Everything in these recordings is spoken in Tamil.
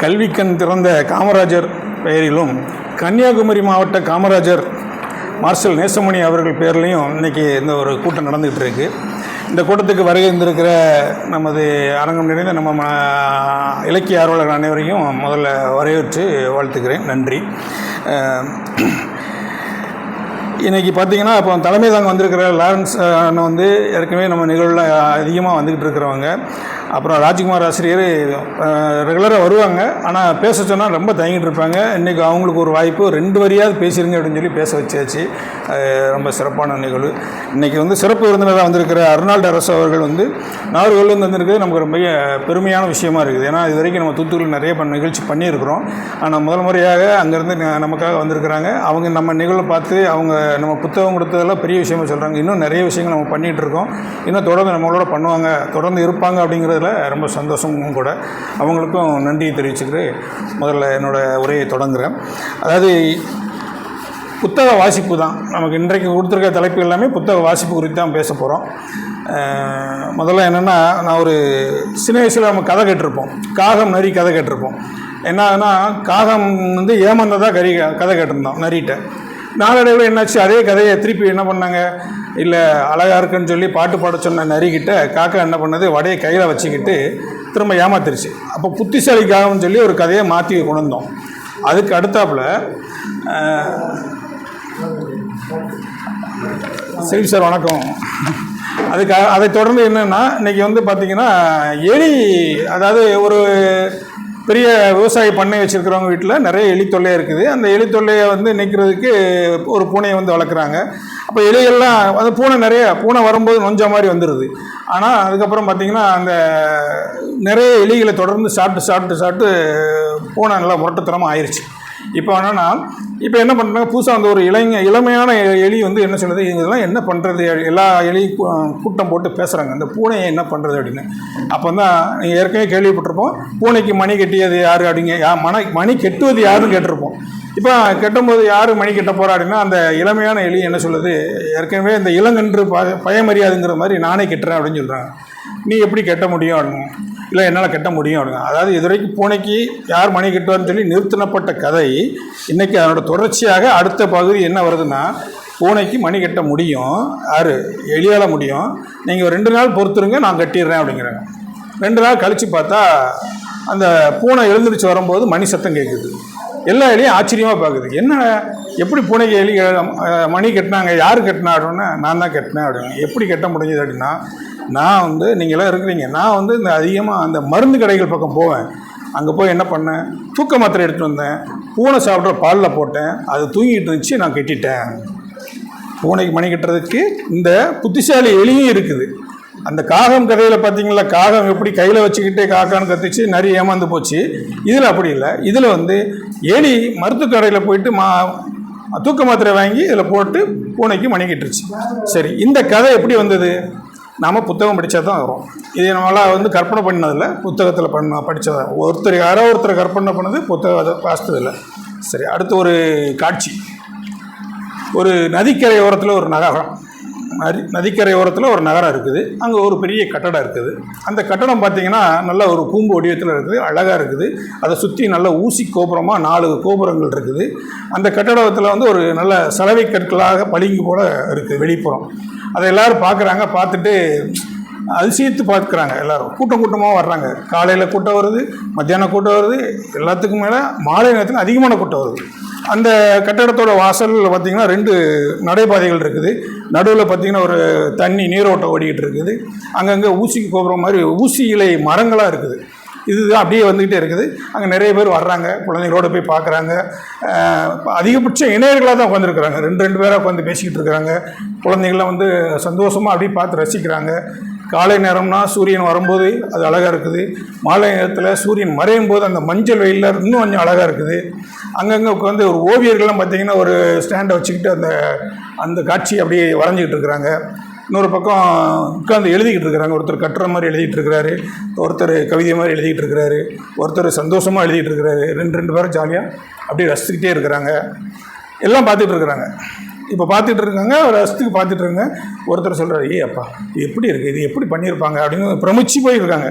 கல்விக்கண் திறந்த காமராஜர் பெயரிலும் கன்னியாகுமரி மாவட்ட காமராஜர் மார்ஷல் நேசமணி அவர்கள் பேர்லேயும் இன்றைக்கி இந்த ஒரு கூட்டம் நடந்துகிட்டு இருக்கு. இந்த கூட்டத்துக்கு வருகை இருந்திருக்கிற நமது அரங்கம் நிறைந்த நம்ம இலக்கிய ஆர்வலர்கள் அனைவரையும் முதல்ல வரவேற்று வாழ்த்துக்கிறேன். நன்றி. இன்றைக்கி பார்த்தீங்கன்னா இப்போ தலைமை தாங்க வந்திருக்கிற லாரன்ஸ் அண்ணன் வந்து ஏற்கனவே நம்ம நிகழ்வில் அதிகமாக வந்துக்கிட்டு இருக்கிறவங்க. அப்புறம் ராஜ்குமார் ஆசிரியர் ரெகுலராக வருவாங்க. ஆனால் பேச சொன்னால் ரொம்ப தயங்கிட்டு இருப்பாங்க. இன்றைக்கி அவங்களுக்கு ஒரு வாய்ப்பு ரெண்டு வரியாவது பேசிருங்க அப்படின்னு சொல்லி பேச வச்சாச்சு. ரொம்ப சிறப்பான நிகழ்வு. இன்றைக்கி வந்து சிறப்பு விருந்தினராக வந்திருக்கிற அருணால்டு அரசு அவர்கள் வந்து நாகர்கோவிலேருந்து வந்திருக்கிறது நமக்கு ரொம்ப பெருமையான விஷயமா இருக்குது. ஏன்னா இது வரைக்கும் நம்ம தூத்துக்குடியில் நிறைய பண்ண நிகழ்ச்சி பண்ணியிருக்கிறோம். ஆனால் முதல் முறையாக அங்கேருந்து ந- நமக்காக வந்திருக்கிறாங்க. அவங்க நம்ம நிகழ்வை பார்த்து அவங்க நம்ம புத்தகம் கொடுத்ததெல்லாம் பெரிய விஷயமா சொல்கிறாங்க இன்னும் நிறைய விஷயங்கள் நம்ம பண்ணிகிட்டு இருக்கோம். இன்னும் தொடர்ந்து நம்மளோட பண்ணுவாங்க. தொடர்ந்து இருப்பாங்க அப்படிங்கிறதுல ரொம்ப சந்தோஷமும் கூட. அவங்களுக்கும் நன்றியை தெரிவிச்சுக்கிட்டு முதல்ல என்னோடய உரையை தொடங்குறேன். அதாவது புத்தக வாசிப்பு தான். நமக்கு இன்றைக்கு கொடுத்துருக்க தலைப்பு எல்லாமே புத்தக வாசிப்பு குறித்து தான் பேச போகிறோம் முதல்ல என்னென்னா நான் ஒரு சின்ன வயசில் நம்ம கதை கேட்டிருப்போம். காகம் நரி கதை கேட்டிருப்போம். என்ன ஆகுதுன்னா காகம் வந்து ஏமாந்ததாக கறி கதை கேட்டிருந்தோம் நரிகிட்ட நாளடைவில் என்னாச்சு? அதே கதையை திருப்பி என்ன பண்ணாங்க? இல்லை அழகாக இருக்குன்னு சொல்லி பாட்டு பாட சொன்ன நரிக்கிட்ட காக்கா என்ன பண்ணது? வடையை கையில் வச்சுக்கிட்டு திரும்ப ஏமாத்திருச்சு. அப்போ புத்திசாலிக்காகன்னு சொல்லி ஒரு கதையை மாற்றி கொண்டு வந்தோம். அதுக்கு அடுத்தாப்புல சரி சார் வணக்கம். அதுக்கு அதை தொடர்ந்து என்னென்னா இன்றைக்கி வந்து பார்த்திங்கன்னா எலி அதாவது ஒரு பெரிய விவசாய பண்ணை வச்சுருக்கிறவங்க வீட்டில் நிறைய எலி தொல்லை இருக்குது. அந்த எலி தொல்லையை வந்து நிற்கிறதுக்கு ஒரு பூனையை வந்து வளர்க்குறாங்க. அப்போ எலிகள்லாம் அந்த பூனை நிறைய பூனை வரும்போது நொஞ்ச மாதிரி வந்துடுது ஆனால் அதுக்கப்புறம் பார்த்திங்கன்னா அந்த நிறைய எலிகளை தொடர்ந்து சாப்பிட்டு சாப்பிட்டு சாப்பிட்டு பூனை நல்லா முரட்டுத்தனமாக ஆயிடுச்சு இப்போ என்னன்னா இப்போ என்ன பண்ணுறாங்க புதுசாக அந்த ஒரு இளைஞ இளமையான எலி வந்து என்ன சொல்லுது இதெல்லாம் என்ன பண்ணுறது எல்லா எலி கூட்டம் போட்டு பேசுகிறாங்க இந்த பூனையை என்ன பண்ணுறது அப்படின்னு. அப்போ தான் நீங்கள் ஏற்கனவே கேள்விப்பட்டிருப்போம் பூனைக்கு மணி கட்டியது யார் அப்படிங்க யா மணி கெட்டுவது யாருன்னு கேட்டிருப்போம். இப்போ கெட்டும்போது யார் மணி கெட்ட போகிறா அப்படின்னா அந்த இளமையான எலி என்ன சொல்லுது ஏற்கனவே இந்த இளங்கன்று ப பயமறியாதுங்கிற மாதிரி நானே கெட்டுறேன் அப்படின்னு சொல்கிறாங்க நீ எப்படி கட்ட முடியும் அப்படின்னு. இல்லை என்னால் கட்ட முடியும் அப்படிங்க அதாவது இதுவரைக்கும் பூனைக்கு யார் மணி கட்டுவார்னு சொல்லி நிறுத்தினப்பட்ட கதை இன்னைக்கு அதனோட தொடர்ச்சியாக அடுத்த பகுதி என்ன வருதுன்னா பூனைக்கு மணி கட்ட முடியும் ஆறு எளியால் முடியும். நீங்கள் ஒரு ரெண்டு நாள் பொறுத்துருங்க நான் கட்டிடுறேன் அப்படிங்கிறாங்க. ரெண்டு நாள் கழித்து பார்த்தா அந்த பூனை எழுந்திரிச்சு வரும்போது மணி சத்தம் கேட்குது எல்லா எலியும் ஆச்சரியமாக பார்க்குது என்ன எப்படி பூனைக்கு எலி மணி கட்டினாங்க யார் கட்டினா அப்படின்னா நான் தான் கட்டினேன் அப்படின்னு. எப்படி கட்ட முடிஞ்சது அப்படின்னா நான் வந்து நீங்களாம் இருக்கிறீங்க. நான் வந்து இந்த அதிகமாக அந்த மருந்து கடைகள் பக்கம் போவேன். அங்கே போய் என்ன பண்ணேன்? தூக்க மாத்திரை எடுத்துகிட்டு வந்தேன். பூனை சாப்பிட்ற பாலில் போட்டேன். அது தூங்கிட்டு இருந்துச்சு நான் கட்டிட்டேன். பூனைக்கு மணி கட்டுறதுக்கு இந்த புத்திசாலி எலியும் இருக்குது. அந்த காகம் கதையில் பார்த்தீங்களா காகம் எப்படி கையில் வச்சுக்கிட்டே காக்கான்னு கத்துச்சு நிறைய ஏமாந்து போச்சு. இதில் அப்படி இல்லை. இதில் வந்து எலி மருத்துவ கடையில் போயிட்டு மா தூக்க மாத்திரை வாங்கி இதில் போட்டு பூனைக்கு மணிக்கிட்டுருச்சு சரி இந்த கதை எப்படி வந்தது? நாம் புத்தகம் படித்தா தான் வரும். இது நம்மளால் வந்து கற்பனை பண்ணதில்ல புத்தகத்தில் பண்ண படித்ததா ஒருத்தர் யாரோ ஒருத்தர் கற்பனை பண்ணது புத்தகம் வாசித்ததில்லை. சரி அடுத்து ஒரு காட்சி. ஒரு நதிக்கரை ஓரத்தில் ஒரு நகரம். நதி நதிக்கரை ஓரத்தில் ஒரு நகரம் இருக்குது. அங்கே ஒரு பெரிய கட்டடம் இருக்குது. அந்த கட்டடம் பார்த்திங்கன்னா நல்ல ஒரு கூம்பு வடிவத்தில் இருக்குது அழகாக இருக்குது. அதை சுற்றி நல்ல ஊசி கோபுரமாக நாலு கோபுரங்கள் இருக்குது. அந்த கட்டடத்தில் வந்து ஒரு நல்ல சலவை கற்களாக பளிங்கு போல இருக்குது வெளிப்புறம். அதை எல்லாரும் பார்க்குறாங்க பார்த்துட்டு அதிசயித்து பார்க்குறாங்க எல்லாரும். கூட்டம் கூட்டமாக வர்றாங்க. காலையில் கூட்டம் வருது மத்தியானம் கூட்டம் வருது எல்லாத்துக்கும் மேலே மாலை நேரத்தில் அதிகமான கூட்டம் வருது. அந்த கட்டடத்தோட வாசலில் பார்த்தீங்கன்னா ரெண்டு நடைபாதைகள் இருக்குது. நடுவில் பார்த்தீங்கன்னா ஒரு தண்ணி நீரோட்டம் ஓடிக்கிட்டு இருக்குது. அங்கங்கே ஊசிக்கு கோபுரம் மாதிரி ஊசி இலை மரங்களாக இருக்குது. இதுதான் அப்படியே வந்துக்கிட்டே இருக்குது. அங்கே நிறைய பேர் வர்றாங்க குழந்தைகளோட போய் பார்க்குறாங்க. அதிகபட்ச இணையர்களாக தான் உட்காந்துருக்குறாங்க ரெண்டு ரெண்டு பேராக உட்காந்து பேசிக்கிட்டு இருக்கிறாங்க. குழந்தைங்களாம் வந்து சந்தோஷமாக அப்படியே பார்த்து ரசிக்கிறாங்க. காலை நேரம்னா சூரியன் வரும்போது அது அழகாக இருக்குது. மாலை நேரத்தில் சூரியன் மறையும் போது அந்த மஞ்சள் வெயிலில் இன்னும் கொஞ்சம் அழகாக இருக்குது. அங்கங்கே உட்காந்து ஒரு ஓவியர்கள்லாம் பார்த்திங்கன்னா ஒரு ஸ்டாண்டை வச்சுக்கிட்டு அந்த அந்த காட்சி அப்படியே வரைஞ்சிக்கிட்டு இருக்கிறாங்க. இன்னொரு பக்கம் உட்காந்து எழுதிக்கிட்டு இருக்கிறாங்க. ஒருத்தர் கட்டுற மாதிரி எழுதிட்டு இருக்கிறாரு. ஒருத்தர் கவிதை மாதிரி எழுதிட்டு இருக்கிறாரு. ஒருத்தர் சந்தோஷமாக எழுதிட்டு இருக்கிறாரு. ரெண்டு ரெண்டு பேரும் ஜாலியாக அப்படியே ரசிச்சுக்கிட்டே இருக்கிறாங்க. எல்லாம் பார்த்துட்டு இருக்கிறாங்க. இப்போ பார்த்துட்டு இருக்காங்க. ரசத்துக்கு பார்த்துட்டு இருக்காங்க. ஒருத்தர் சொல்கிறார் ஏ அப்பா இது எப்படி இருக்குது இது எப்படி பண்ணியிருப்பாங்க? அப்படின்னு பிரமிச்சு போயிருக்காங்க.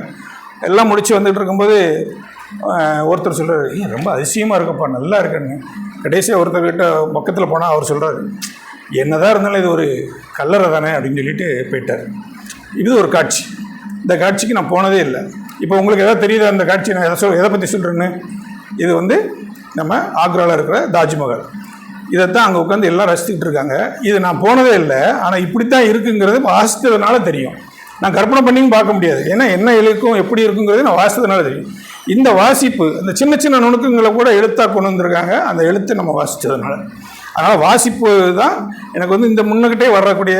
எல்லாம் முடிச்சு வந்துட்டு இருக்கும்போது ஒருத்தர் சொல்கிறார் ஏன் ரொம்ப அதிசயமாக இருக்கப்பா. நல்லா இருக்குன்னு. கடைசியாக ஒருத்தர்கிட்ட பக்கத்தில் போனால் அவர் சொல்கிறாரு என்னதான் இருந்தாலும் இது ஒரு கல்லறை தானே அப்படின்னு சொல்லிட்டு போயிட்டார். இது ஒரு காட்சி. இந்த காட்சிக்கு நான் போனதே இல்லை. இப்போ உங்களுக்கு எதாவது தெரியுதா அந்த காட்சி? நான் எதை சொல் எதை பற்றி சொல்கிறேன்னு இது வந்து நம்ம ஆக்ராவில் இருக்கிற தாஜ்மஹால். இதைத்தான் அங்கே உட்காந்து எல்லாம் ரசிச்சுக்கிட்டு இருக்காங்க. இது நான் போனதே இல்லை. ஆனால் இப்படி தான் இருக்குங்கிறது வாசித்ததுனால தெரியும். நான் கற்பனை பண்ணியும் பார்க்க முடியாது. ஏன்னா என்ன எழுக்கும் எப்படி இருக்குங்கிறது நான் வாசித்ததுனால தெரியும். இந்த வாசிப்பு இந்த சின்ன சின்ன நுணுக்கங்களை கூட எழுத்தாக கொண்டு வந்திருக்காங்க. அந்த எழுத்தை நம்ம வாசித்ததுனால அதனால் வாசிப்பு தான் எனக்கு வந்து இந்த முன்னகிட்டே வரக்கூடிய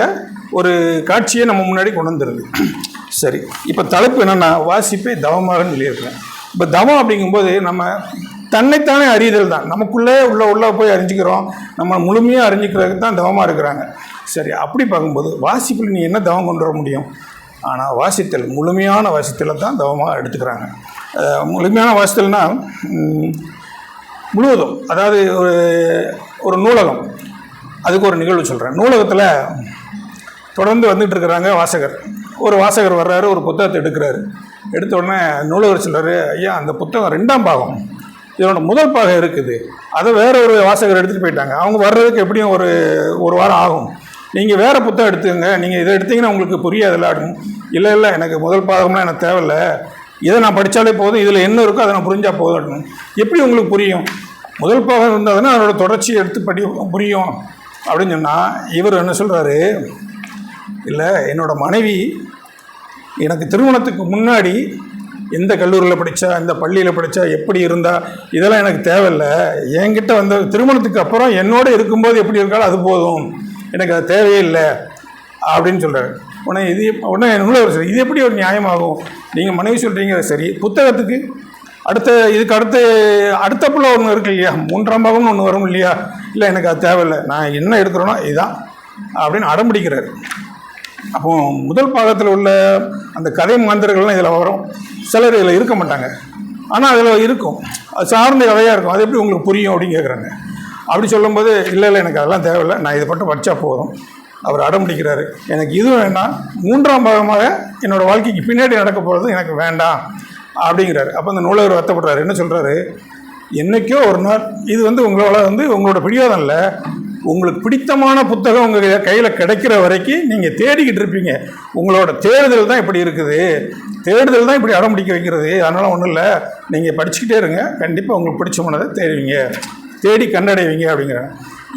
ஒரு காட்சியை நம்ம முன்னாடி கொண்டு வந்துருது. சரி இப்போ தலைப்பு என்னென்னா வாசிப்பை தவமாகன்னு சொல்லியிருக்கிறேன். இப்போ தவம் அப்படிங்கும்போது நம்ம தன்னைத்தானே அறிதல் தான். நமக்குள்ளே உள்ள உள்ளே போய் அறிஞ்சிக்கிறோம். நம்ம முழுமையாக அறிஞ்சிக்கிறதுக்கு தான் தவமாக இருக்கிறாங்க. சரி அப்படி பார்க்கும்போது வாசிப்பில் நீ என்ன தவம் கொண்டு வர முடியும்? ஆனால் வாசித்தல் முழுமையான வாசித்தலை தான் தவமாக எடுத்துக்கிறாங்க. முழுமையான வாசித்தல்னால் முழுவதும் அதாவது ஒரு ஒரு நூலகம். அதுக்கு ஒரு நிகழ்வு சொல்கிறேன் நூலகத்தில் தொடர்ந்து வந்துட்டு இருக்கிறாங்க வாசகர். ஒரு வாசகர் வர்றாரு ஒரு புத்தகத்தை எடுக்கிறாரு. எடுத்த உடனே நூலகர் சொல்கிறாரு ஐயா அந்த புத்தகம் ரெண்டாம் பாகம். இதனோட முதல் பாகம் இருக்குது. அதை வேற ஒரு வாசகர் எடுத்துகிட்டு போயிட்டாங்க. அவங்க வர்றதுக்கு எப்படியும் ஒரு ஒரு வாரம் ஆகும். நீங்கள் வேறு புத்தகம் எடுத்துக்கங்க. நீங்கள் இதை எடுத்தீங்கன்னா உங்களுக்கு புரியாதுல்ல. அப்படின்னு இல்லை இல்லை எனக்கு முதல் பாகம்லாம் எனக்கு தேவையில்ல. இதை நான் படித்தாலே போதும் இதில் என்ன இருக்கோ அதை நான் புரிஞ்சால் போதும். எப்படி உங்களுக்கு புரியும்? முதல் பாகம் இருந்ததுன்னா அதனோட தொடர்ச்சி எடுத்து படி புரியும். அப்படின்னு சொன்னால் இவர் என்ன சொல்கிறாரு இல்லை என்னோடய மனைவி எனக்கு திருமணத்துக்கு முன்னாடி எந்த கல்லூரியில் படித்தா எந்த பள்ளியில் படித்தா எப்படி இருந்தா இதெல்லாம் எனக்கு தேவையில்லை. என்கிட்ட வந்த திருமணத்துக்கு அப்புறம் என்னோட இருக்கும்போது எப்படி இருக்காலும் அது போதும். எனக்கு அது தேவையே இல்லை. அப்படின்னு சொல்கிறாரு உடனே இது உடனே உடனே நூலவர் சரி இது எப்படி ஒரு நியாயமாகும்? நீங்கள் மனைவி சொல்கிறீங்க சரி. புத்தகத்துக்கு அடுத்த இதுக்கு அடுத்து அடுத்த பிள்ளை ஒன்று இருக்கு இல்லையா? மூன்றாம் பாகம்னு ஒன்று வரும் இல்லையா? இல்லை எனக்கு அது தேவையில்லை. நான் என்ன எடுக்கிறேனோ இதுதான் அப்படின்னு அடம்பிடிக்கிறார். அப்போ முதல் பாகத்தில் உள்ள அந்த கதை மாந்தர்கள்லாம் இதில் வரும். சிலர் இதில் இருக்க மாட்டாங்க. ஆனால் அதில் இருக்கும். அது சார்ந்த கதையாக இருக்கும். அது எப்படி உங்களுக்கு புரியும் அப்படின்னு கேட்குறாங்க அப்படி சொல்லும்போது இல்லை இல்லை எனக்கு அதெல்லாம் தேவையில்லை. நான் இதை மட்டும் படித்தா போதும். அவர் அடம்பிடிக்கிறாரு எனக்கு இது வேண்டாம். மூன்றாம் பாகமாக என்னோடய வாழ்க்கைக்கு பின்னாடி நடக்க போகிறது எனக்கு வேண்டாம் அப்படிங்கிறாரு. அப்போ அந்த நூலகர் வருத்தப்படுறாரு. என்ன சொல்கிறாரு என்னைக்கோ ஒரு நாள் இது வந்து உங்களால் வந்து உங்களோட பிடிவாதம் இல்லை. உங்களுக்கு பிடித்தமான புத்தகம் உங்கள் கையில் கிடைக்கிற வரைக்கும் நீங்கள் தேடிக்கிட்டு இருப்பீங்க. உங்களோட தேடுதல் தான் இப்படி இருக்குது. தேடுதல் தான் இப்படி அடம்பிடிக்க வைக்கிறது. அதனால் ஒன்றும் இல்லை. நீங்கள் படிச்சுக்கிட்டே இருங்க. கண்டிப்பாக உங்களுக்கு பிடிச்ச மனதை தேடுவீங்க. தேடி கண்டடைவீங்க அப்படிங்கிறாங்க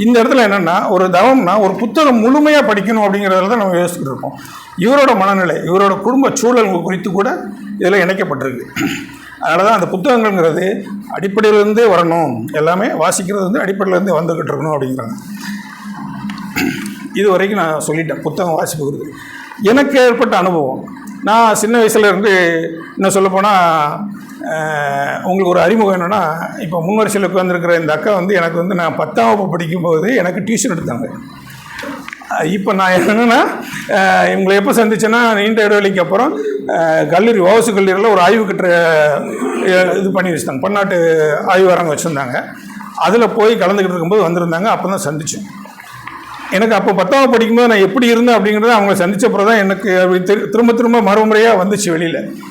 இந்த இடத்துல என்னென்னா ஒரு தவம்னா ஒரு புத்தகம் முழுமையாக படிக்கணும் அப்படிங்கிறதுல தான் நம்ம யோசிச்சுட்டு இருக்கோம். இவரோட மனநிலை இவரோட குடும்ப சூழல் குறித்து கூட இதில் இணைக்கப்பட்டிருக்கு. அதனால தான் அந்த புத்தகங்கள்ங்கிறது அடிப்படையிலேருந்தே வரணும். எல்லாமே வாசிக்கிறது வந்து அடிப்படையிலேருந்தே வந்துக்கிட்டு இருக்கணும் அப்படிங்கிறாங்க. இது வரைக்கும் நான் சொல்லிட்டேன் புத்தகம் வாசிப்பு எனக்கு ஏற்பட்ட அனுபவம். நான் சின்ன வயசுல இருந்து இன்னும் சொல்லப்போனால் உங்களுக்கு ஒரு அறிமுகம் என்னென்னா இப்போ முன்வரிசையில் உட்காந்துருக்கிற இந்த அக்கா வந்து எனக்கு வந்து நான் பத்தாம் வகுப்பு படிக்கும்போது எனக்கு டியூஷன் எடுத்தாங்க. இப்போ நான் என்னென்னா இவங்களை எப்போ சந்திச்சேன்னா நீண்ட இடைவெளிக்கு அப்புறம் கல்லூரி ஓவசு கல்லூரியில் ஒரு ஆய்வு கட்டுற இது பண்ணி வச்சுட்டாங்க பன்னாட்டு ஆய்வரங்கம் வச்சுருந்தாங்க. அதில் போய் கலந்துக்கிட்டு இருக்கும்போது வந்திருந்தாங்க. அப்போ தான் சந்தித்தேன் எனக்கு அப்போ பத்தாவது படிக்கும்போது நான் எப்படி இருந்தேன் அப்படிங்கிறத அவங்க சந்தித்த பிறகு தான் எனக்கு திரு- திரும்ப திரும்ப மறுமுறையாக வந்துச்சு வெளியில்.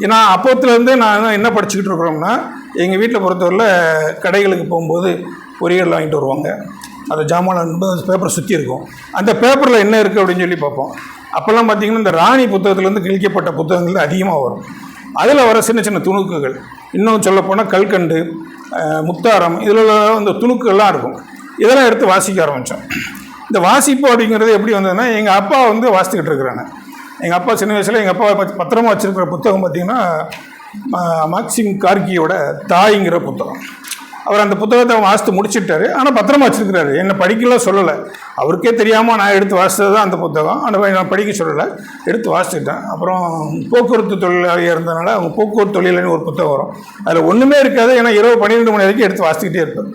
ஏன்னா அப்போத்துலேருந்து நான் என்ன படிச்சுக்கிட்டு இருக்கிறோம்னா எங்கள் வீட்டில் பொறுத்தவரையில் கடைகளுக்கு போகும்போது பொரியல் வாங்கிட்டு வருவாங்க. அந்த ஜாமான் பேப்பரை சுற்றி இருக்கும். அந்த பேப்பரில் என்ன இருக்குது அப்படின்னு சொல்லி பார்ப்போம். அப்போல்லாம் பார்த்தீங்கன்னா இந்த ராணி புத்தகத்துலேருந்து கிழிக்கப்பட்ட புத்தகங்கள் அதிகமாக வரும். அதில் வர சின்ன சின்ன துணுக்குகள். இன்னும் சொல்லப்போனால் கல்கண்டு முத்தாரம் இதில் அந்த துணுக்குகள்லாம் இருக்கும். இதெல்லாம் எடுத்து வாசிக்க ஆரம்பித்தோம் இந்த வாசிப்பு அப்படிங்கிறது எப்படி வந்ததுன்னா எங்கள் அப்பா வந்து வாசித்துக்கிட்டு இருக்கிறாங்க. எங்கள் அப்பா சின்ன வயசில் எங்கள் அப்பா பத்திரமா வச்சுருக்கிற புத்தகம் பார்த்தீங்கன்னா மா- மாக்சிம் கார்கியோட தாய்ங்கிற புத்தகம். அவர் அந்த புத்தகத்தை வாசித்து முடிச்சுட்டாரு. ஆனால் பத்திரமா வச்சுருக்கிறாரு. என்னை படிக்கலாம் சொல்லலை. அவருக்கே தெரியாமல் நான் எடுத்து வாசித்தது தான் அந்த புத்தகம். ஆனால் நான் படிக்க சொல்லலை. எடுத்து வாசிச்சுட்டேன். அப்புறம் போக்குவரத்து தொழிலாளியாக இருந்ததுனால அவங்க போக்குவரத்து தொழில்னு ஒரு புத்தகம் வரும். அதில் ஒன்றுமே இருக்காது. ஏன்னா இரவு பன்னிரெண்டு மணி வரைக்கும் எடுத்து வாசிக்கிட்டே இருப்பேன்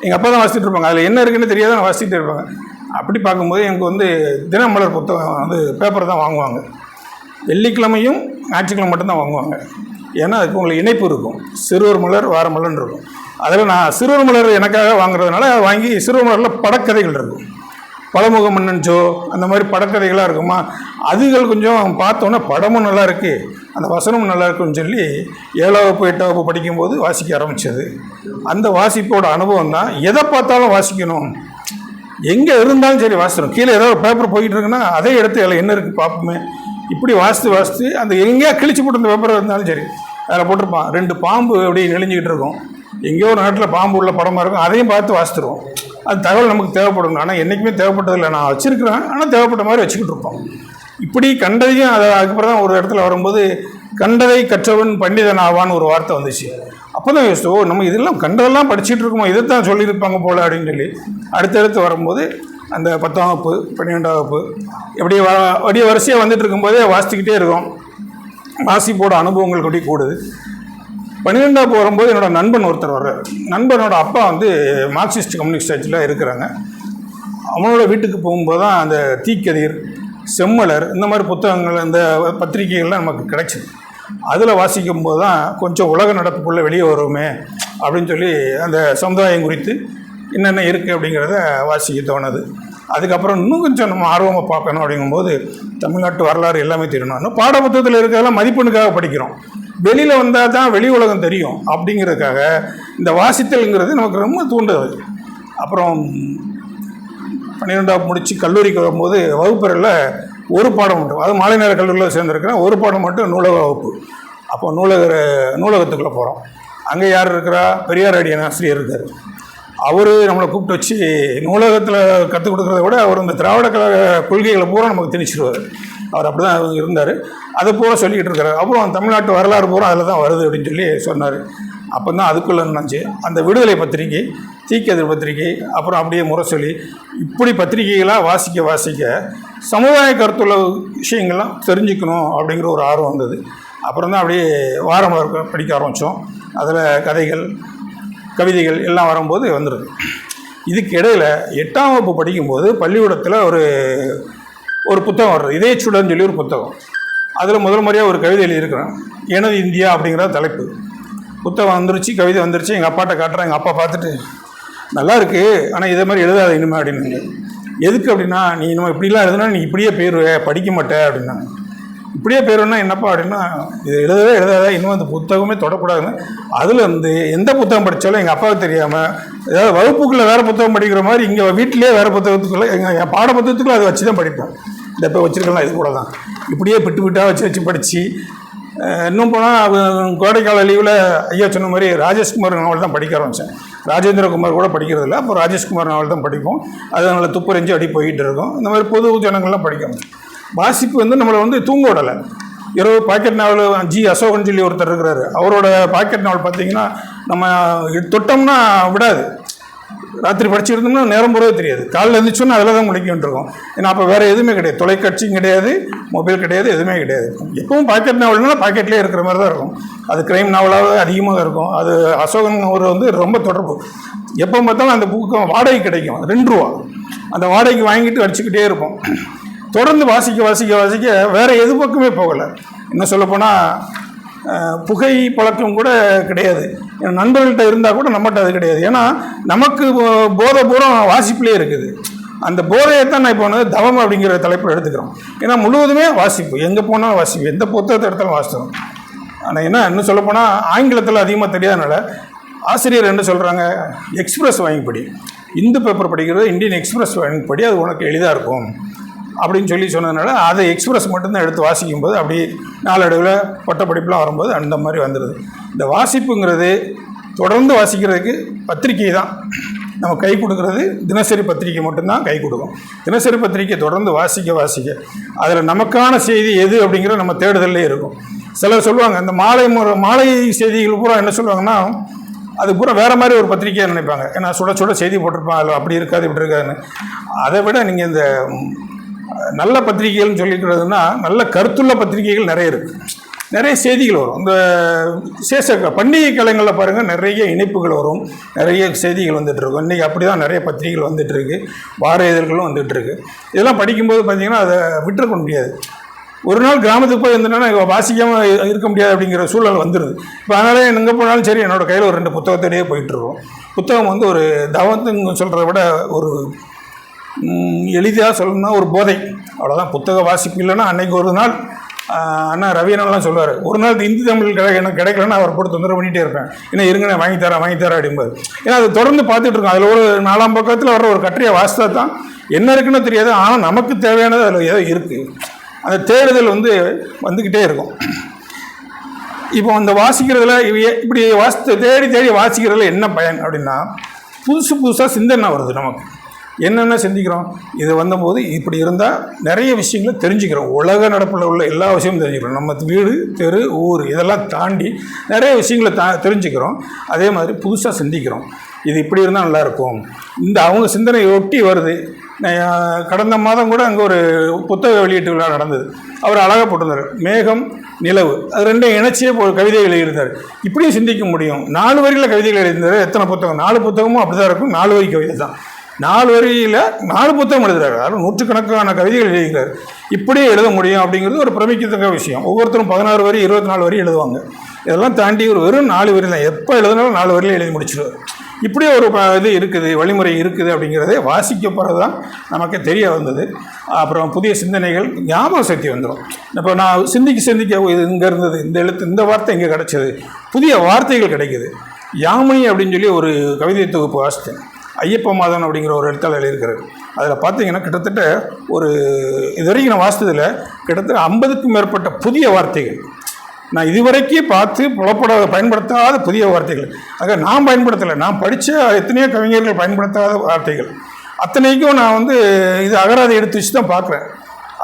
எங்கள் அப்பா தான் வாசிச்சுட்டு இருப்பாங்க. அதில் என்ன இருக்குன்னு தெரியாத நான் வாசிக்கிட்டே இருப்பாங்க. அப்படி பார்க்கும்போது எனக்கு வந்து தினமலர் புத்தகம் வந்து பேப்பர் தான் வாங்குவாங்க. வெள்ளிக்கிழமையும் ஞாயிற்றுக்கிழமை மட்டும்தான் வாங்குவாங்க. ஏன்னா அதுக்கு உங்களுக்கு இணைப்பு இருக்கும். சிறுவர் மலர் வார மலர்னு இருக்கும். அதில் நான் சிறுவர் மலர் எனக்காக வாங்குறதுனால அதை வாங்கி சிறுவர் மலரில் படக்கதைகள் இருக்கும். பழமுக மன்னன் ஜோ அந்த மாதிரி படக்கதைகளாக இருக்குமா? அதுகள் கொஞ்சம் பார்த்தோன்னே படமும் நல்லா இருக்குது அந்த வசனமும் நல்லா இருக்குன்னு சொல்லி ஏழாம் வகுப்பு எட்டாம் வகுப்பு படிக்கும்போது வாசிக்க ஆரம்பித்தது அந்த வாசிப்போட அனுபவம் தான் எதை பார்த்தாலும் வாசிக்கணும். எங்கே இருந்தாலும் சரி வாசிடும் கீழே ஏதாவது பேப்பர் போயிட்டு இருக்குன்னா அதே எடுத்து அதில் என்ன இருக்குது பார்ப்போமே. இப்படி வாசித்து வாசித்து அந்த எங்கேயா கிழிச்சு போட்டு அந்த பேப்பர் இருந்தாலும் சரி அதில் போட்டிருப்பான். ரெண்டு பாம்பு அப்படியே நெளிஞ்சிக்கிட்டு இருக்கும். எங்கேயோ ஒரு நாட்டில் பாம்பு உள்ள படமாக இருக்கும் அதையும் பார்த்து வாசித்துருவோம் அது தகவல் நமக்கு தேவைப்படும். ஆனால் என்றைக்குமே தேவைப்பட்டதில்லை நான் வச்சுருக்கிறேன். ஆனால் தேவைப்பட்ட மாதிரி வச்சுக்கிட்டு இருப்போம். இப்படி கண்டதையும் அதை அதுக்கப்புறம் தான் ஒரு இடத்துல வரும்போது கண்டதை கற்றவன் பண்டிதன் ஆவான்னு ஒரு வார்த்தை வந்துச்சு. அப்போ தான் யோசிச்சு ஓ நம்ம இதெல்லாம் கண்டதெல்லாம் படிச்சுட்டு இருக்கோமோ இதைத்தான் சொல்லியிருப்பாங்க போல் அப்படின்னு சொல்லி அடுத்தடுத்து வரும்போது அந்த பத்தாம் வகுப்பு பன்னிரெண்டாம் வகுப்பு இப்படி வ அப்படியே வரிசையாக வந்துட்டு இருக்கும்போதே வாசித்துக்கிட்டே இருக்கும். வாசிப்போட அனுபவங்கள் கூடி கூடுது. பன்னிரெண்டாவது வரும்போது என்னோடய நண்பன் ஒருத்தர் வர்றார். நண்பனோட அப்பா வந்து மார்க்சிஸ்ட் கம்யூனிஸ்ட் கட்சியில் இருக்கிறாங்க. அவனோட வீட்டுக்கு போகும்போது தான் அந்த தீக்கதிர் செம்மலர் இந்த மாதிரி புத்தகங்கள் இந்த பத்திரிகைகள்லாம் நமக்கு கிடைச்சிது. அதில் வாசிக்கும் போது தான் கொஞ்சம் உலக நடப்புக்குள்ளே வெளியே வருவோமே அப்படின்னு சொல்லி அந்த சமுதாயம் குறித்து என்னென்ன இருக்குது அப்படிங்கிறத வாசிக்க தோணுது. அதுக்கப்புறம் இன்னும் கொஞ்சம் நம்ம ஆர்வமாக பார்க்கணும் அப்படிங்கும்போது தமிழ்நாட்டு வரலாறு எல்லாமே தெரியணும். இன்னும் பாடப்புத்தகத்தில் இருக்கிறதெல்லாம் மதிப்பெண்ணுக்காக படிக்கிறோம். வெளியில் வந்தால் தான் வெளி உலகம் தெரியும் அப்படிங்கிறதுக்காக இந்த வாசித்தல்ங்கிறது நமக்கு ரொம்ப தூண்டுது அப்புறம் பன்னிரெண்டாவது முடித்து கல்லூரிக்கு வரும்போது வகுப்பறையில் ஒரு பாடம் மட்டும் அது மாலை நேர கல்லூரியில் சேர்ந்துருக்கிறேன். ஒரு பாடம் மட்டும் நூலக வகுப்பு. அப்போ நூலக நூலகத்துக்குள்ளே போகிறோம் அங்கே யார் இருக்கிறா? பெரியார் அடியன் ஆசிரியர் இருக்கார். அவர் நம்மளை கூப்பிட்டு வச்சு நூலகத்தில் கற்றுக் கொடுக்குறத விட அவர் இந்த திராவிட கழக கொள்கைகளை பூரா நமக்கு திணிச்சிருவார். அவர் அப்படி தான் இருந்தார். அதை பூரா சொல்லிக்கிட்டு இருக்காரு. அப்புறம் தமிழ்நாட்டு வரலாறு பூரா அதில் தான் வருது அப்படின்னு சொல்லி சொன்னார். அப்போ தான் அதுக்குள்ளே நினச்சி அந்த விடுதலை பத்திரிகை தீக்கதிர் பத்திரிகை அப்புறம் அப்படியே முரசொலி இப்படி பத்திரிகைகளாக வாசிக்க வாசிக்க சமுதாய கருத்துள்ள விஷயங்கள்லாம் தெரிஞ்சுக்கணும் அப்படிங்கிற ஒரு ஆர்வம் வந்தது. அப்புறம் தான் அப்படியே வாரம் படிக்க ஆரம்பித்தோம் அதில் கதைகள் கவிதைகள் எல்லாம் வரும்போது வந்துடுது இதுக்கு இடையில் எட்டாம் வகுப்பு படிக்கும்போது பள்ளிக்கூடத்தில் ஒரு ஒரு புத்தகம் வர்றது இதே சுடன்னு சொல்லி ஒரு புத்தகம். அதில் முதல் முறையாக ஒரு கவிதை எழுதியிருக்கிறேன். எனது இந்தியா அப்படிங்கிற தலைப்பு. புத்தகம் வந்துருச்சு கவிதை வந்துருச்சு. எங்கள் அப்பாட்ட காட்டுறேன். எங்கள் அப்பா பார்த்துட்டு நல்லா இருக்கு ஆனால் இதே மாதிரி எழுதாத இனிமே அப்படின்னு. எதுக்கு அப்படின்னா நீ இனிமே இப்படிலாம் எழுதுனா நீ இப்படியே போயிடுவே படிக்க மாட்டே அப்படின்னாங்க இப்படியே போயிடுவேன்னா என்னப்பா அப்படின்னா இது எழுதவே எழுதாத இன்னும் அந்த புத்தகமே தொடக்கூடாதுன்னு. அதில் வந்து எந்த புத்தகம் படித்தாலும் எங்கள் அப்பாவுக்கு தெரியாமல் ஏதாவது வகுப்புக்குள்ளே வேறு புத்தகம் படிக்கிற மாதிரி இங்கே வீட்டிலே வேறு புத்தகத்துக்குள்ளே எங்கள் என் பாட புத்தகத்துக்குள்ளே அதை வச்சு தான் படிப்போம். இந்த இப்போ வச்சுருக்கலாம் இது கூட தான் இப்படியே பிட்டு பிட்டாக வச்சு வச்சு படித்து இன்னும் போனால் கோடைக்கால லீவில் ஐயா சொன்ன மாதிரி ராஜேஷ்குமார் நாவல் தான் படிக்க ஆரம்பித்தேன் ராஜேந்திரகுமார் கூட படிக்கிறது இல்லை அப்போ ராஜேஷ்குமார் நாவல் தான் படிப்போம். அது நல்ல துப்பறிஞ்சு அடி போயிட்டு இருக்கும். இந்த மாதிரி பொது ஜனங்கள்லாம் படிக்கும். வாசிப்பு வந்து நம்மளை வந்து தூங்க விடலை. இரவு பாக்கெட் நாவல் ஜி அசோகன் சொல்லி ஒருத்தர் இருக்கிறாரு. அவரோட பாக்கெட் நாவல் பார்த்தீங்கன்னா நம்ம தொட்டோம்னா விடாது. ராத்திரி படிச்சிருந்தோம்னா நேரம் போகிறதே தெரியாது. காலையில் எழுந்திரிச்சோன்னா அதில் தான் முடிக்க வேண்டியிருக்கும் ஏன்னா அப்போ வேறு எதுவுமே கிடையாது. தொலைக்காட்சியும் கிடையாது மொபைல் கிடையாது எதுவுமே கிடையாது. எப்பவும் பாக்கெட் நாவல்னால் பாக்கெட்லேயே இருக்கிற மாதிரி தான் இருக்கும். அது கிரைம் நாவலாக அதிகமாக இருக்கும். அது அசோகன் ஒரு வந்து ரொம்ப தொடர்பு. எப்போ பார்த்தாலும் அந்த புக்கு வாடகை கிடைக்கும். ரெண்டு ரூபா. அந்த வாடகைக்கு வாங்கிட்டு அடிச்சுக்கிட்டே இருப்போம். தொடர்ந்து வாசிக்க வாசிக்க வாசிக்க வேறு எது பக்கமே போகலை. இன்னும் சொல்லப்போனால் புகை பழக்கம் கூட கிடையாது. என் நண்பர்கள்ட்ட இருந்தால் கூட நம்மகிட்ட அது கிடையாது. ஏன்னா நமக்கு போ- போதை பூரம் வாசிப்புலேயே இருக்குது. அந்த போதையை தான் நான் இப்போ வந்து தவம் அப்படிங்கிற தலைப்பில் எடுத்துக்கிறோம். ஏன்னா முழுவதுமே வாசிப்பு. எங்கே போனாலும் வாசிப்பு. எந்த புத்தகத்தை எடுத்தாலும் வாசித்தோம் ஆனால் என்ன இன்னும் சொல்லப்போனால் ஆங்கிலத்தில் அதிகமாக தெரியாதனால ஆசிரியர் என்ன சொல்கிறாங்க எக்ஸ்பிரஸ் வாங்கி படி இந்து பேப்பர் படிக்கிறது இந்தியன் எக்ஸ்பிரஸ் வாங்கி படி அது உனக்கு எளிதாக இருக்கும். அப்படின்னு சொல்லி சொன்னதுனால அதை எக்ஸ்பிரஸ் மட்டும்தான் எடுத்து வாசிக்கும்போது அப்படி நாளடைவில் பட்டப்படிப்புலாம் வரும்போது அந்த மாதிரி வந்துடுது இந்த வாசிப்புங்கிறது தொடர்ந்து வாசிக்கிறதுக்கு பத்திரிக்கை தான். நம்ம கை கொடுக்கறது தினசரி பத்திரிக்கை மட்டும்தான் கை கொடுக்கும். தினசரி பத்திரிக்கை தொடர்ந்து வாசிக்க வாசிக்க. அதில் நமக்கான செய்தி எது அப்படிங்கிற நம்ம தேடுதல்லே இருக்கும். சிலர் சொல்லுவாங்க இந்த மாலை முறை மாலை செய்திகள் பூரா என்ன சொல்லுவாங்கன்னா அது பூரா வேறு மாதிரி ஒரு பத்திரிக்கையாக நினைப்பாங்க. ஏன்னா சுட சுட செய்தி போட்டிருப்பாங்க அதில் அப்படி இருக்காது இப்படி இருக்காதுன்னு. அதை விட நீங்கள் இந்த நல்ல பத்திரிகைகள்னு சொல்லிக்கிறதுனா நல்ல கருத்துள்ள பத்திரிகைகள் நிறைய இருக்குது நிறைய செய்திகள் வரும். இந்த சேச பண்டிகை காலங்களில் பாருங்கள் நிறைய இணைப்புகள் வரும். நிறைய செய்திகள் வந்துட்டு இருக்கும். இன்றைக்கி அப்படி தான் நிறைய பத்திரிகைகள் வந்துட்டுருக்கு வார இதழ்களும் வந்துட்டுருக்கு இதெல்லாம் படிக்கும்போது பார்த்தீங்கன்னா அதை விட்டுருக்க முடியாது. ஒரு நாள் கிராமத்துக்கு போய் இருந்தேன்னா வாசிக்காமல் இருக்க முடியாது அப்படிங்கிற சூழல் வந்துடுது இப்போ அதனால் எங்கே போனாலும் சரி என்னோடய கையில் ஒரு ரெண்டு புத்தகத்தோடையே போயிட்டுருக்கோம் புத்தகம் வந்து ஒரு தவத்துன்னு சொல்கிறத விட ஒரு எளிதாக சொல்லணும்னா ஒரு போதை. அவ்வளோதான் புத்தக வாசிப்பு இல்லைன்னா அன்னைக்கு ஒரு நாள் அண்ணா ரவியனெல்லாம் சொல்லுவார்? ஒரு நாள் இந்தி தமிழ் கிடை எனக்கு கிடைக்கலன்னா அவர் போட்டு தொந்தரவு பண்ணிகிட்டே இருப்பேன். ஏன்னா இருங்க நான் வாங்கி தரேன் வாங்கி தரேன் அப்படிம்பாரு ஏன்னா அது தொடர்ந்து பார்த்துட்டு இருக்கோம். அதில் ஒரு நாலாம் பக்கத்தில் வர ஒரு கட்டுரையை வாசித்தா தான் என்ன இருக்குன்னு தெரியாது. ஆனால் நமக்கு தேவையானது அதில் ஏதோ இருக்குது அந்த தேடுதல் வந்து வந்துக்கிட்டே இருக்கும். இப்போ அந்த வாசிக்கிறதுல இப்படி வாசி தேடி தேடி வாசிக்கிறதுல என்ன பயன் அப்படின்னா புதுசு புதுசாக சிந்தனை வருது நமக்கு. என்னென்ன சிந்திக்கிறோம்? இது வந்தபோது இப்படி இருந்தால் நிறைய விஷயங்களை தெரிஞ்சுக்கிறோம். உலக நடப்பில் உள்ள எல்லா விஷயமும் தெரிஞ்சுக்கிறோம். நம்ம வீடு தெரு ஊர் இதெல்லாம் தாண்டி நிறைய விஷயங்களை தா தெரிஞ்சுக்கிறோம். அதே மாதிரி புதுசாக சிந்திக்கிறோம். இது இப்படி இருந்தால் நல்லாயிருக்கும் இந்த அவங்க சிந்தனையை ஒட்டி வருது. கடந்த மாதம் கூட அங்கே ஒரு புத்தக வெளியீட்டு விழா நடந்தது. அவர் அழகாக போட்டிருந்தார். மேகம் நிலவு. அது ரெண்டையும் இணைச்சியே கவிதைகள் எழுதியிருந்தார். இப்படியும் சிந்திக்க முடியும். நாலு வரியில் கவிதைகள் எழுதியிருந்தார். எத்தனை புத்தகம்? நாலு புத்தகமும் அப்படி தான் இருக்கும். நாலு வரி கவிதை தான். நாலு வரியில் நாலு புத்தகம் எழுதுறாரு. அதாவது நூற்றுக்கணக்கான கவிதைகள் எழுதுகிறார். இப்படியே எழுத முடியும் அப்படிங்கிறது ஒரு பிரமிக்கத்தக்க விஷயம். ஒவ்வொருத்தரும் பதினாறு வரி இருபத்தி நாலு வரி எழுதுவாங்க. இதெல்லாம் தாண்டி ஒரு வெறும் நாலு வரி தான். எப்போ எழுதினாலும் நாலு வரியில் எழுதி முடிச்சிடுவார் இப்படியே ஒரு இது இருக்குது வழிமுறை இருக்குது அப்படிங்கிறதே வாசிக்க போகிறது தான் நமக்கு தெரிய வந்தது. அப்புறம் புதிய சிந்தனைகள் ஞாபக சக்தி வந்துடும் இப்போ நான் சிந்திக்க சிந்திக்க இது இங்கே இருந்தது இந்த எழுத்து இந்த வார்த்தை இங்கே கிடச்சிது. புதிய வார்த்தைகள் கிடைக்குது. யாமினி அப்படின்னு சொல்லி ஒரு கவிதை தொகுப்பு வாசித்தேன். ஐயப்ப மாதன் அப்படிங்கிற ஒரு எழுத்தாளர் எழுதியிருக்கிறார். அதில் பார்த்தீங்கன்னா கிட்டத்தட்ட ஒரு இது வரைக்கும் நான் வாசித்ததில் கிட்டத்தட்ட ஐம்பதுக்கும் மேற்பட்ட புதிய வார்த்தைகள். நான் இதுவரைக்கும் பார்த்து புலப்படாத பயன்படுத்தாத புதிய வார்த்தைகள். ஆக நான் பயன்படுத்தலை. நான் படித்த எத்தனையோ கவிஞர்கள் பயன்படுத்தாத வார்த்தைகள். அத்தனைக்கும் நான் வந்து இது அகராதை எடுத்து வச்சு தான் பார்க்குறேன்.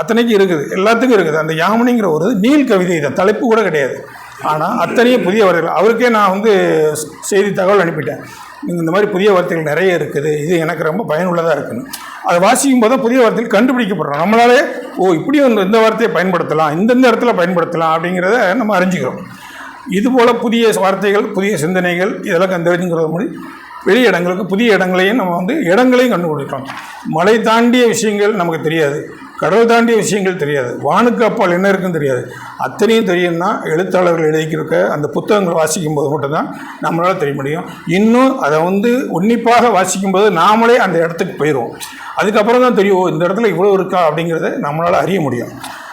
அத்தனைக்கும் இருக்குது. எல்லாத்துக்கும் இருக்குது. அந்த யாமினிங்கிற ஒரு நீல் கவிதை தான் தலைப்பு கூட கிடையாது. ஆனால் அத்தனையும் புதிய வார்த்தைகள். அவருக்கே நான் வந்து செய்தி தகவல் அனுப்பிட்டேன். நீங்கள் இந்த மாதிரி புதிய வார்த்தைகள் நிறைய இருக்குது. இது எனக்கு ரொம்ப பயனுள்ளதாக இருக்குன்னு. அதை வாசிக்கும் போது புதிய வார்த்தைகள் கண்டுபிடிக்கப்படுறோம். நம்மளாலே ஓ இப்படி வந்து இந்த வார்த்தையை பயன்படுத்தலாம் இந்தந்த இடத்துல பயன்படுத்தலாம் அப்படிங்கிறத நம்ம அறிஞ்சிக்கிறோம். இதுபோல் புதிய வார்த்தைகள் புதிய சிந்தனைகள் இதெல்லாம் தெரிஞ்சுக்கிறது மூடி வெளி இடங்களுக்கு புதிய இடங்களையும் நம்ம வந்து இடங்களையும் கண்டுபிடிக்கிறோம். மலை தாண்டிய விஷயங்கள் நமக்கு தெரியாது. கடல் தாண்டிய விஷயங்கள் தெரியாது. வானுக்கு அப்பால் என்ன இருக்குன்னு தெரியாது. அத்தனையும் தெரியும்னா எழுத்தாளர்கள் எழுதிக்கிருக்க அந்த புத்தகங்கள் வாசிக்கும் போது மட்டும்தான் நம்மளால் தெரிய முடியும். இன்னும் அதை வந்து உன்னிப்பாக வாசிக்கும்போது நாமளே அந்த இடத்துக்கு போயிடுவோம். அதுக்கப்புறம் தான் தெரியும் இந்த இடத்துல இவ்வளோ இருக்கா? அப்படிங்கிறத நம்மளால் அறிய முடியும்.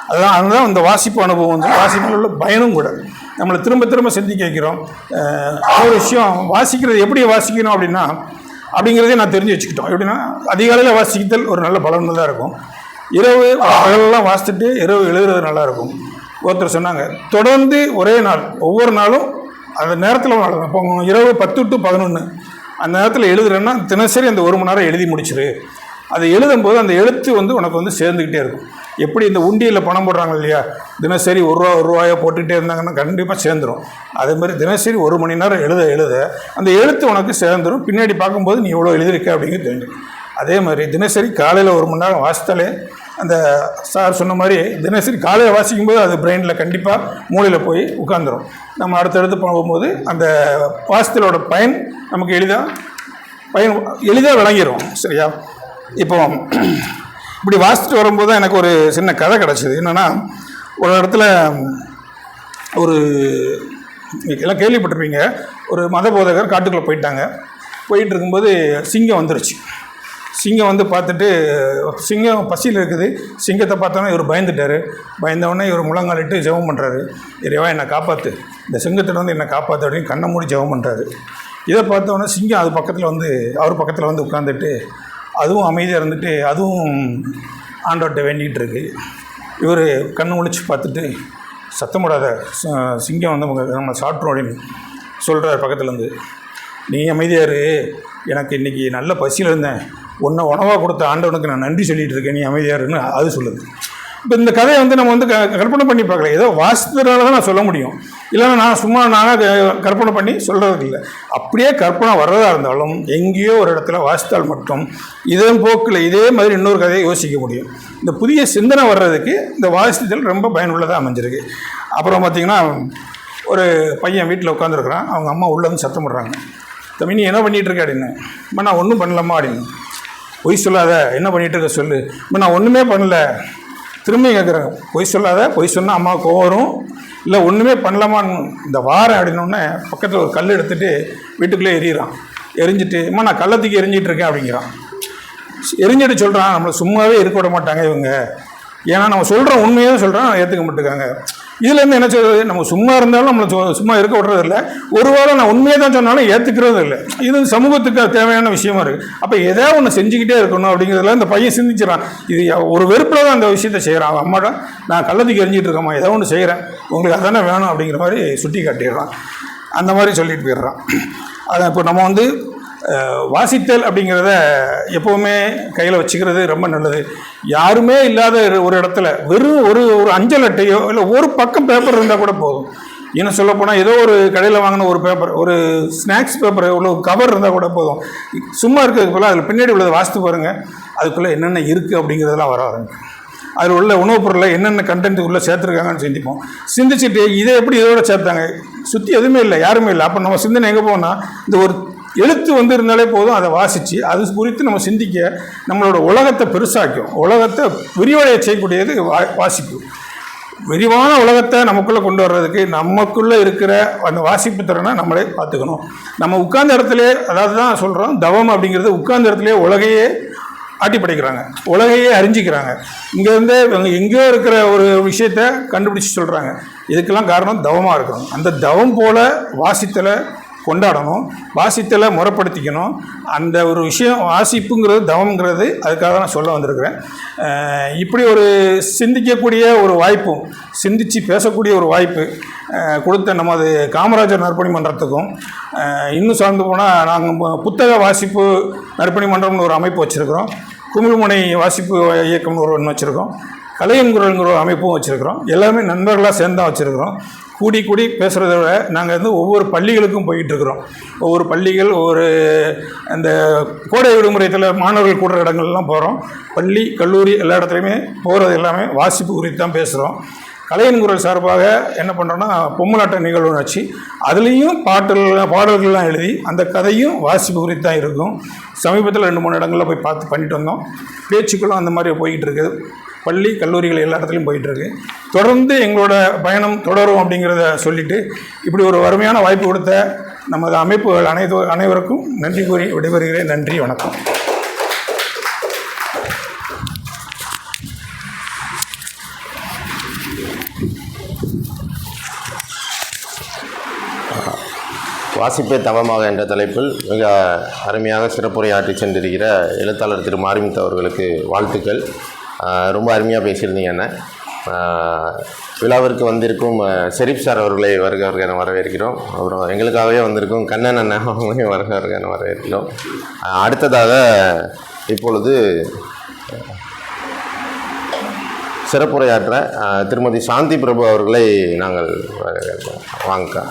அதுதான் அதுதான் அந்த வாசிப்பு அனுபவம் வந்து வாசிப்பில் உள்ள பயனும் கூட. நம்மளை திரும்ப திரும்ப சிந்திக்க வைக்கிறோம். ஒரு விஷயம் வாசிக்கிறது எப்படி வாசிக்கணும் அப்படின்னா அப்படிங்கிறதே நான் தெரிஞ்சு வச்சுக்கிட்டோம். எப்படின்னா அதிகாலையில் வாசித்தல் ஒரு நல்ல பலனுள்ளதாக இருக்கும். இரவு பகலெல்லாம் வாசித்துட்டு இரவு எழுதுறது நல்லாயிருக்கும். ஒருத்தர் சொன்னாங்க தொடர்ந்து ஒரே நாள் ஒவ்வொரு நாளும் அந்த நேரத்தில் இப்போ இரவு பத்து டு பதினொன்று அந்த நேரத்தில் எழுதுறேன்னா தினசரி அந்த ஒரு மணி நேரம் எழுதி முடிச்சிரு. அதை எழுதும்போது அந்த எழுத்து வந்து உனக்கு வந்து சேர்ந்துக்கிட்டே இருக்கும். எப்படி இந்த உண்டியில் பணம் போடுறாங்க இல்லையா? தினசரி ஒரு ரூபா ஒரு ரூபாயோ போட்டுக்கிட்டே இருந்தாங்கன்னா கண்டிப்பாக சேர்ந்துடும் அதே மாதிரி தினசரி ஒரு மணி நேரம் எழுத எழுத அந்த எழுத்து உனக்கு சேர்ந்துடும் பின்னாடி பார்க்கும்போது நீ இவ்வளோ எழுதியிருக்க அப்படிங்கிறது தெரிஞ்சிடும் அதே மாதிரி தினசரி காலையில் ஒரு மணி நேரம் வாசித்தாலே அந்த சார் சொன்ன மாதிரி தினசரி காலையில் வாசிக்கும்போது அது பிரெயினில் கண்டிப்பாக மூளையில் போய் உட்காந்துரும் நம்ம அடுத்தடுத்து போகும்போது அந்த வாசித்தலோட பயன் நமக்கு எளிதாக பயன் எளிதாக விளங்கிடும் சரியா? இப்போ இப்படி வாசிச்சுட்டு வரும்போது தான் எனக்கு ஒரு சின்ன கதை கிடச்சிது. என்னென்னா ஒரு இடத்துல ஒரு எல்லாம் கேள்விப்பட்டிருப்பீங்க. ஒரு மத போதகர் காட்டுக்குள்ளே போயிட்டாங்க. போயிட்டு இருக்கும்போது சிங்கம் வந்துருச்சு. சிங்கம் வந்து பார்த்துட்டு சிங்கம் பசியில் இருக்குது. சிங்கத்தை பார்த்தோன்னே இவர் பயந்துட்டார். பயந்தவொடனே இவர் முழங்காலிட்டு ஜெபம் பண்ணுறாரு இறைவா என்னை காப்பாற்று இந்த சிங்கத்தை வந்து என்னை காப்பாற்று அப்படின்னு கண்ணை மூடி ஜெபம் பண்ணுறாரு இதை பார்த்தோன்னே சிங்கம் அது பக்கத்தில் வந்து அவர் பக்கத்தில் வந்து உட்காந்துட்டு அதுவும் அமைதியாக இருந்துட்டு அதுவும் ஆண்டோட்டை வேண்டிகிட்டு இருக்கு. இவர் கண்ணு முழிச்சு பார்த்துட்டு சத்தம் போடாத சிங்கம் வந்து நம்ம சாப்பிட்றோம் அப்படின்னு சொல்கிறார் பக்கத்துலேருந்து நீ அமைதியார் எனக்கு இன்றைக்கி நல்ல பசியில் இருந்தேன். உன்னை உணவாக கொடுத்த ஆண்டவனுக்கு நான் நன்றி சொல்லிட்டு இருக்கேன். நீ அமைதியாருன்னு அது சொல்லுது. இப்போ இந்த கதையை வந்து நம்ம வந்து க கற்பனை பண்ணி பார்க்கல. ஏதோ வாசித்ததுனால தான் நான் சொல்ல முடியும். இல்லைன்னா நான் சும்மா நானாக க- கற்பனை பண்ணி சொல்கிறது இல்லை. அப்படியே கற்பனை வர்றதா இருந்தாலும் எங்கேயோ ஒரு இடத்துல வாசித்தால் மட்டும் இதே போக்கில் இதே மாதிரி இன்னொரு கதையை யோசிக்க முடியும். இந்த புதிய சிந்தனை வர்றதுக்கு இந்த வாசித்தல் ரொம்ப பயனுள்ளதாக அமைஞ்சிருக்கு. அப்புறம் பார்த்திங்கன்னா ஒரு பையன் வீட்டில் உட்காந்துருக்குறான் அவங்க அம்மா உள்ளே வந்து சத்தம் போடுறாங்க. தம்பி நீ என்ன பண்ணிகிட்டு இருக்க? அப்படின்னு. அம்மா நான் ஒன்றும் பண்ணலம்மா அப்படின்னு. பொய் சொல்லாத. என்ன பண்ணிகிட்டு இருக்க சொல்லு. இப்போ நான் ஒன்றுமே பண்ணல. திரும்பி கேட்குறேன் பொய் சொல்லாத. பொய் சொன்னால் அம்மா கோவம் வரும். இல்லை ஒன்றுமே பண்ணலாமான்னு இந்த வாரம் அப்படின்னோடனே பக்கத்தில் ஒரு கல் எடுத்துகிட்டு வீட்டுக்குள்ளே எரியிறான் எரிஞ்சிட்டு அம்மா நான் கள்ளத்துக்கு எரிஞ்சிட்டு இருக்கேன் அப்படிங்கிறான். எரிஞ்சிட்டு சொல்கிறான் நம்மளை சும்மாவே இருக்க விட மாட்டாங்க இவங்க. ஏன்னா நம்ம சொல்கிறோம் உண்மையாக சொல்கிறோம் ஏற்றுக்க மாட்டேங்காங்க இதுலேருந்து என்ன சொல்றது? நம்ம சும்மா இருந்தாலும் நம்மளை சு- சும்மா இருக்க விடுறது இல்லை. ஒரு வாரம் நான் உண்மையை தான் சொன்னாலும் ஏற்றுக்கிறது இல்லை. இது சமூகத்துக்கு தேவையான விஷயமா இருக்குது அப்போ ஏதாவது ஒன்று செஞ்சுக்கிட்டே இருக்கணும் அப்படிங்கிறதுல இந்த பையன் சிந்திச்சிடறான் இது ஒரு வெறுப்பில் தான் அந்த விஷயத்த செய்கிறான் அவன் அம்மாட்ட நான் கள்ளத்துக்கு எரிஞ்சிட்டு இருக்கேம்மா. ஏதோ ஒன்று செய்கிறேன் உங்களுக்கு அதானே வேணும் அப்படிங்கிற மாதிரி சுட்டி காட்டிடுறான் அந்த மாதிரி சொல்லிட்டு போயிடுறான். அதை இப்போ நம்ம வந்து வாசித்தல் அப்படிங்கிறத எப்போவுமே கையில் வச்சுக்கிறது ரொம்ப நல்லது. யாருமே இல்லாத ஒரு- ஒரு இடத்துல வெறும் ஒரு ஒரு அஞ்சல் அட்டையோ இல்லை ஒரு பக்கம் பேப்பர் இருந்தால் கூட போதும். இன்னும் சொல்லப்போனால் ஏதோ ஒரு கடையில் வாங்கின ஒரு பேப்பர் ஒரு ஸ்நாக்ஸ் பேப்பர் உள்ள கவர் இருந்தால் கூட போதும். சும்மா இருக்கிறதுக்கு போல அதில் பின்னாடி உள்ளதை வாசித்து பாருங்கள் அதுக்குள்ளே என்னென்ன இருக்குது அப்படிங்கிறதெல்லாம் வர ஆரம்பிக்கும். அதில் உள்ள உணவுப் பொருளை என்னென்ன கண்டென்ட் உள்ளே சேர்த்துருக்காங்கன்னு சிந்திப்போம். சிந்திச்சுட்டு இதை எப்படி இதோட சேர்த்தாங்க? சுற்றி எதுவுமே இல்லை யாருமே இல்லை. அப்போ நம்ம சிந்தனை எங்கே போனால் இந்த ஒரு எழுத்து வந்து இருந்தாலே போதும் அதை வாசித்து அது குறித்து நம்ம சிந்திக்க நம்மளோட உலகத்தை பெருசாக்கும். உலகத்தை விரிவடைய செய்யக்கூடியது வா வாசிப்பு. விரிவான உலகத்தை நமக்குள்ளே கொண்டு வர்றதுக்கு நமக்குள்ளே இருக்கிற அந்த வாசிப்பு திறனை நம்மளே பார்த்துக்கணும். நம்ம உட்கார்ந்த இடத்துல அதாவது தான் சொல்கிறோம் தவம் அப்படிங்கிறது உட்கார்ந்த இடத்துலையே உலகையே ஆட்டி படைக்கிறாங்க உலகையே அறிஞ்சிக்கிறாங்க. இங்கேருந்து எங்கேயோ இருக்கிற ஒரு விஷயத்த கண்டுபிடிச்சி சொல்கிறாங்க இதுக்கெல்லாம் காரணம் தவமாக இருக்கணும். அந்த தவம் போல் வாசித்தலை கொண்டாடணும் வாசித்தலை முறைப்படுத்திக்கணும். அந்த ஒரு விஷயம் வாசிப்புங்கிறது தவம்ங்கிறது அதுக்காக நான் சொல்ல வந்திருக்கிறேன். இப்படி ஒரு சிந்திக்கக்கூடிய ஒரு வாய்ப்பும் சிந்தித்து பேசக்கூடிய ஒரு வாய்ப்பு கொடுத்த நமது காமராஜர் நற்பணி மன்றத்துக்கும் இன்னும் சார்ந்து போனால் நாங்கள் புத்தக வாசிப்பு நற்பணி மன்றம்னு ஒரு அமைப்பு வச்சுருக்கிறோம். குமிழ்முனை வாசிப்பு இயக்கம்னு ஒரு ஒன்று வச்சுருக்கோம். கலையின் குரல்ங்கிற ஒரு அமைப்பும் வச்சுருக்கிறோம். எல்லாமே நண்பர்களாக சேர்ந்து தான் வச்சுருக்கிறோம். கூடி கூடி பேசுகிறத விட நாங்கள் வந்து ஒவ்வொரு பள்ளிகளுக்கும் போயிட்டு இருக்கிறோம். ஒவ்வொரு பள்ளிகள் ஒவ்வொரு அந்த கோடை விடுமுறையத்தில் மாணவர்கள் கூடுற இடங்கள்லாம் போகிறோம் பள்ளி கல்லூரி எல்லா இடத்துலையுமே போகிறது எல்லாமே வாசிப்பு குறித்து தான் பேசுகிறோம் கலையின் குரல் சார்பாக என்ன பண்ணுறோன்னா பொம்மலாட்ட நிகழ்வு வச்சு அதுலேயும் பாட்டுகள் பாடல்கள்லாம் எழுதி அந்த கதையும் வாசிப்பு குறித்து தான் இருக்கும். சமீபத்தில் ரெண்டு மூணு இடங்களில் போய் பார்த்து பண்ணிட்டு வந்தோம். பேச்சுக்களும் அந்த மாதிரி போய்கிட்டு இருக்குது. பள்ளி கல்லூரிகள் எல்லா இடத்துலையும் போயிட்டுருக்கு. தொடர்ந்து எங்களோட பயணம் தொடரும் அப்படிங்கிறத சொல்லிட்டு இப்படி ஒரு வறுமையான வாய்ப்பு கொடுத்த நமது அமைப்புகள் அனைத்து அனைவருக்கும் நன்றி கூறி விடைபெறுகிறேன். நன்றி வணக்கம். வாசிப்பே தவமாக என்ற தலைப்பில் மிக அருமையாக சிறப்புரையாற்றி சென்றிருக்கிற எழுத்தாளர் திரு மாரிமுத்து அவர்களுக்கு வாழ்த்துக்கள். ரொம்ப அருமையாக பேசியிருந்தீங்க அண்ணன் விழாவிற்கு வந்திருக்கும் ஷெரீப் சார் அவர்களை வருக வருக என வரவேற்கிறோம். அப்புறம் எங்களுக்காகவே வந்திருக்கும் கண்ணன் அண்ணன் அவங்களையும் வருக வருக என வரவேற்கிறோம். அடுத்ததாக இப்பொழுது சிறப்புரையாற்ற திருமதி சாந்தி பிரபு அவர்களை நாங்கள் வரவேற்கிறோம். வாங்கக்கா